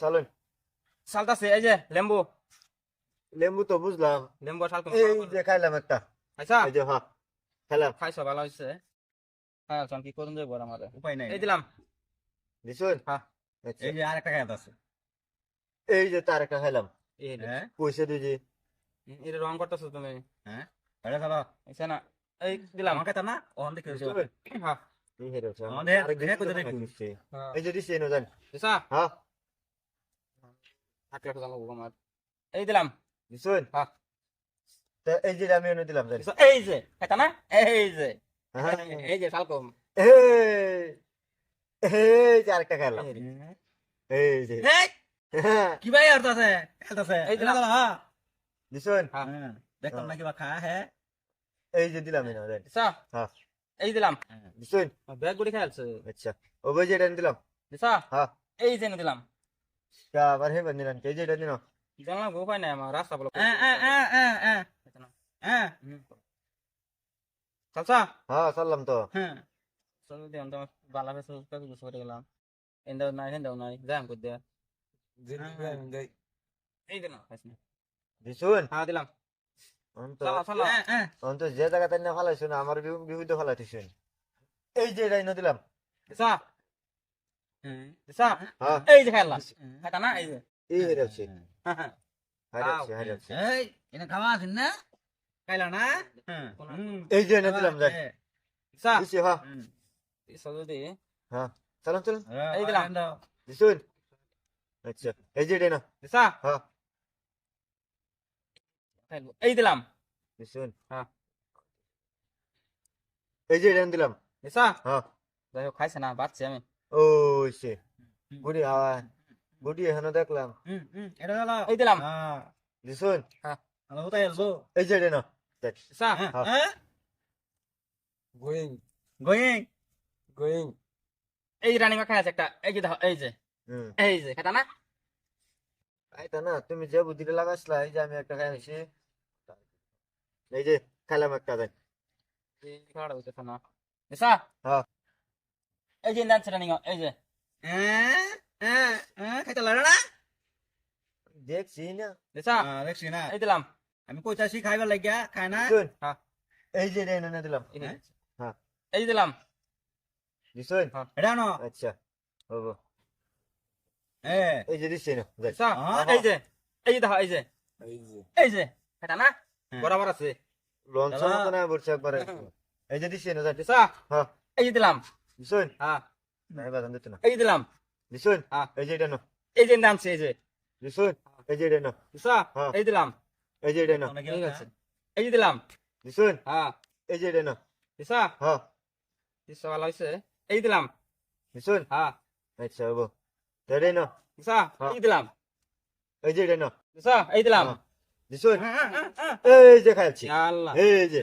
চলুন। চালতাছে এই যে লেম্বু। লেম্বু তো বুঝলাম। লেম্বু শাল এই যে খাইলাম একটা। খাইছা? এই যে হ্যাঁ খেলাম খাইছো ভালো হয়েছে হ্যাঁ চল কি করুন যাব আমার? উপায় নাই। এই দিলাম। দিছুন? হ্যাঁ। আচ্ছা। এই যে আর একটা খায়াত আছে। এই যে তার একটা খাইলাম। হ্যাঁ? পয়সা দিজি এটা রং করতেছো তুমি। এটা চলো আচ্ছা না। এই দিলাম। আমাকে তা না। ওখান থেকে? হ্যাঁ। এই হেরে আরেক দিন কোথায়। হ্যাঁ। এই যে দিছি এনো জান দিছা? আমার এই দিলাম। হ্যাঁ। এই যে আমি এনে দিলাম জান এই যে এটা না? এই যে। এই যে এই যে আরেকটা খাইলাম এই যে। কি ভাই আর আছে খেলতেছে? এই এই দিলাম। হ্যাঁ দিছুন? হ্যাঁ দেখতাম না কিবা খা হ্যাঁ এই যে দিলাম এনো জান হ্যাঁ। এই দিলাম। দিছুন? ব্যাগ গুলি খেলছে আচ্ছা। ও যে এটা দিলাম। হ্যাঁ। এই যে দিলাম। আবার হে বান্দিলাম এই যে এটা দিলাম জানলাম গো পাই না আমার রাস্তা বলো হ্যাঁ হ্যাঁ হ্যাঁ হ্যাঁ হ্যাঁ হ্যাঁ চালসা হ্যাঁ চললাম তো হ্যাঁ চল দিলাম তো বালা ফেসে কাজগুলো করে গেলাম এন্দাও নাই এন্দাও নাই যাম কই দে এই দিছুন হ্যাঁ দিলাম অন্ত অন্ত যে জায়গাতে না ফালাইছুন আমার বিহুদ্ধ ফালাইতেছুন এই যে এটা এনে দিলাম হ্যাঁ এই যে না? এই যে। এই হেরে আছে হ্যাঁ হ্যাঁ। হেরে আছে হেরে আছে এই এনে খাওয়া আছেন না? খাইলা না? হ্যাঁ। এই যে এনে দিলাম যাই হ্যাঁ। দিছা হ্যাঁ। হ্যাঁ। চলুন চলুন। এই দিলাম। দিছুন। আচ্ছা এই যে এটা না দিছা হ্যাঁ। এই দিলাম। দিছুন। হ্যাঁ। এই যে এটা দিলাম। দিছা হ্যাঁ। যাই হোক খাইছে না বাচ্চি আমি। ওই সে। গুড়ি হাওয়া। গুড়ি এখানে দেখলাম। এটা হলো এই দিলাম। হ্যাঁ দিছুন হ্যালো কোথায় আসব এই যে না দিছা হ্যাঁ হ্যাঁ। হ্যাঁ। গোয়িং। গোয়িং। গোয়িং। এই রানিং খাই আছে একটা। এই যে দেখো, এই যে। এই যে খাইতা না? আইতা না তুমি যে বুদ্ধিটা লাগাইছিলা এই যে আমি একটা খাইছি এই যে খাইলাম একটা দেন এই খাড়া হইতেছে না। হ্যাঁ। এই যে ডান্স রানিং এই যে হ্যাঁ হ্যাঁ হ্যাঁ খাইতে লাগে না দেখছি না দিছা হ্যাঁ, দেখছি না এই দিলাম আমি কইতাছি খাইবার লাগিয়া খাই না হ্যাঁ। এই যে এটা এনে দিলাম এই যে। হ্যাঁ। এই যে দিলাম দিছুন এটা ন আচ্ছা হব হ্যাঁ এই যে দিছি না। এই যে এই যে দেখো এই যে এই যে এই না। বরাবর আছে লঞ্চ না বলছে একবারে এই যে দিছি না দিছা হ্যাঁ এই যে দিলাম দিছুন হ্যাঁ নাই বাজান দিতে না এই দিলাম দিছুন হ্যাঁ। এই যে এটা না এই যে ডান্স এই যে দিছুন এই যে এটা না দিছা। এই দিলাম এই যে এটা না এই যে দিলাম দিছুন হ্যাঁ এই যে এটা না দিছা হ্যাঁ দিছা ভালো হয়েছে এই দিলাম দিছুন হ্যাঁ আচ্ছা হব এটা না দিছা। এই দিলাম এই যে এটা না দিছা এই দিলাম। দিছুন। এই যে খাইছি আল্লাহ এই যে।